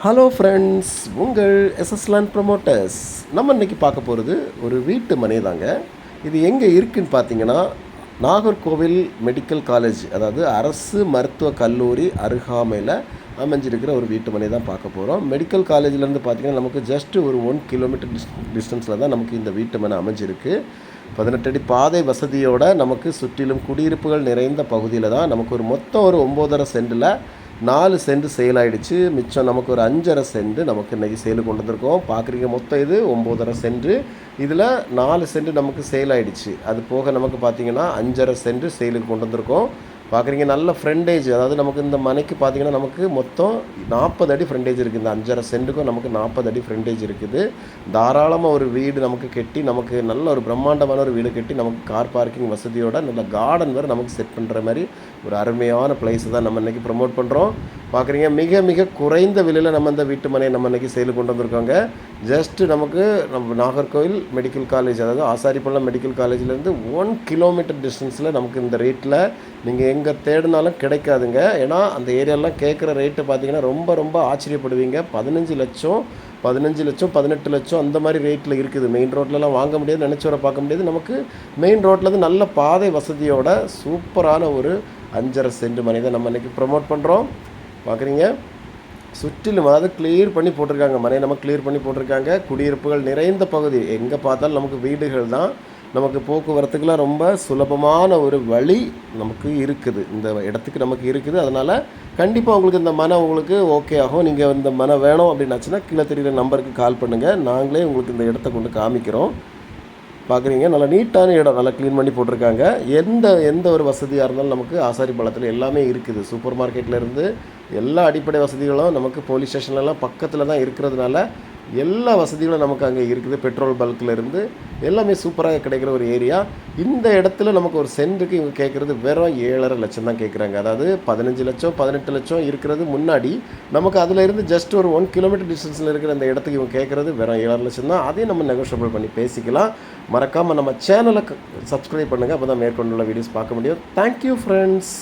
Hello friends உங்கள் எஸ்எஸ்லான் promoters நம்ம இன்னைக்கு பார்க்க போகிறது ஒரு வீட்டு மனை தாங்க இது எங்கே இருக்குன்னு பார்த்தீங்கன்னா நாகர்கோவில் மெடிக்கல் காலேஜ் அதாவது அரசு மருத்துவ கல்லூரி அருகாமையில் அமைஞ்சிருக்கிற ஒரு வீட்டு மனை தான் பார்க்க போகிறோம் மெடிக்கல் காலேஜ்லேருந்து பார்த்தீங்கன்னா நமக்கு ஜஸ்ட் ஒரு ஒன் கிலோமீட்டர் டிஸ் டிஸ்டன்ஸில் தான் நமக்கு இந்த வீட்டு மனை அமைஞ்சிருக்கு. பதினெட்டு அடி பாதை வசதியோடு நமக்கு சுற்றிலும் குடியிருப்புகள் நிறைந்த பகுதியில் தான் நமக்கு ஒரு மொத்தம் ஒரு ஒம்போதரை சென்டில் நாலு சென்ட் சேல் ஆகிடுச்சு மிச்சம் நமக்கு ஒரு அஞ்சரை சென்ட் நமக்கு இன்றைக்கி சேலு கொண்டு வந்திருக்கோம். பார்க்குறீங்க மொத்தம் இது ஒம்போதரை சென்ட் இதில் நாலு சென்ட் நமக்கு சேல் ஆகிடுச்சு அது போக நமக்கு பார்த்தீங்கன்னா அஞ்சரை சென்ட் சேலுக்கு கொண்டு வந்திருக்கோம். பார்க்குறீங்க நல்ல ஃப்ரெண்டேஜ் அதாவது நமக்கு இந்த மனைக்கு பார்த்தீங்கன்னா நமக்கு மொத்தம் நாற்பது அடி ஃப்ரண்டேஜ் இருக்குது இந்த அஞ்சரை சென்ட்டுக்கும் நமக்கு நாற்பது அடி ஃப்ரெண்டேஜ் இருக்குது. தாராளமாக ஒரு வீடு நமக்கு கட்டி நமக்கு நல்ல ஒரு பிரம்மாண்டமான ஒரு வீடு கட்டி நமக்கு கார் பார்க்கிங் வசதியோட நல்ல கார்டன் வேறு நமக்கு செட் பண்ணுற மாதிரி ஒரு அருமையான பிளேஸ் தான் நம்ம இன்றைக்கி ப்ரொமோட் பண்ணுறோம் பார்க்குறீங்க. மிக மிக குறைந்த விலையில் நம்ம இந்த வீட்டு மனையை நம்ம இன்றைக்கி சேல் கொண்டு வந்திருக்கோங்க. ஜஸ்ட் நமக்கு நம்ம நாகர்கோவில் மெடிக்கல் காலேஜ் அதாவது ஆசாரிப்பள்ளம் மெடிக்கல் காலேஜ்லேருந்து ஒன் கிலோமீட்டர் டிஸ்டன்ஸில் நமக்கு இந்த ரேட்டில் நீங்கள் எங்கே தேடினாலும் கிடைக்காதுங்க. ஏன்னா அந்த ஏரியாலாம் கேட்குற ரேட்டு பார்த்தீங்கன்னா ரொம்ப ரொம்ப ஆச்சரியப்படுவீங்க. பதினஞ்சு லட்சம் பதினஞ்சு லட்சம் பதினெட்டு லட்சம் அந்த மாதிரி ரேட்டில் இருக்குது. மெயின் ரோட்லலாம் வாங்க முடியாது நினச்சி வர பார்க்க முடியாது. நமக்கு மெயின் ரோட்லேருந்து நல்ல பாதை வசதியோட சூப்பரான ஒரு அஞ்சரை சென்ட் மனை தான் நம்ம இன்றைக்கி ப்ரொமோட் பண்ணுறோம் பார்க்குறீங்க? சுற்றிலும் அதாவது கிளியர் பண்ணி போட்டிருக்காங்க. மனையை நம்ம கிளியர் பண்ணி போட்டிருக்காங்க. குடியிருப்புகள் நிறைந்த பகுதி. எங்கே பார்த்தாலும் நமக்கு வீடுகள் தான். நமக்கு போக்குவரத்துக்கெலாம் ரொம்ப சுலபமான ஒரு வழி நமக்கு இருக்குது. இந்த இடத்துக்கு நமக்கு இருக்குது. அதனால் கண்டிப்பாக உங்களுக்கு இந்த மனை உங்களுக்கு ஓகே ஆகும். நீங்கள் இந்த மனை வேணும் அப்படின்னாச்சுன்னா கீழே தெரியுற நம்பருக்கு கால் பண்ணுங்கள் நாங்களே உங்களுக்கு இந்த இடத்த கொண்டு காமிக்கிறோம். பார்க்குறீங்க. நல்லா நீட்டான இடம் நல்லா க்ளீன் பண்ணி போட்டிருக்காங்க. எந்த எந்த ஒரு வசதியாக இருந்தாலும் நமக்கு ஆசாரி பாலத்தில் எல்லாமே இருக்குது. சூப்பர் மார்க்கெட்லேருந்து எல்லா அடிப்படை வசதிகளும் நமக்கு போலீஸ் ஸ்டேஷன்லலாம் பக்கத்தில் தான் இருக்கிறதுனால எல்லா வசதிகளும் நமக்கு அங்கே இருக்குது. பெட்ரோல் பல்க்லேருந்து எல்லாமே சூப்பராக கிடைக்கிற ஒரு ஏரியா. இந்த இடத்துல நமக்கு ஒரு சென்ட்டுக்கு இவங்க கேட்குறது வெறும் ஏழரை லட்சம் தான் கேட்குறாங்க. அதாவது பதினஞ்சு லட்சம் பதினெட்டு லட்சம் இருக்கிறது முன்னாடி நமக்கு அதிலிருந்து ஜஸ்ட் ஒரு ஒன் கிலோமீட்டர் டிஸ்டன்ஸில் இருக்கிற அந்த இடத்துக்கு இவங்க கேட்குறது வெறும் ஏழரை லட்சம் தான். அதையும் நம்ம நெகோஷியபிள் பண்ணி பேசிக்கலாம். மறக்காமல் நம்ம சேனலை சப்ஸ்கிரைப் பண்ணுங்கள் அப்போ தான் மேற்கொண்டுள்ள வீடியோஸ் பார்க்க முடியும். Thank you friends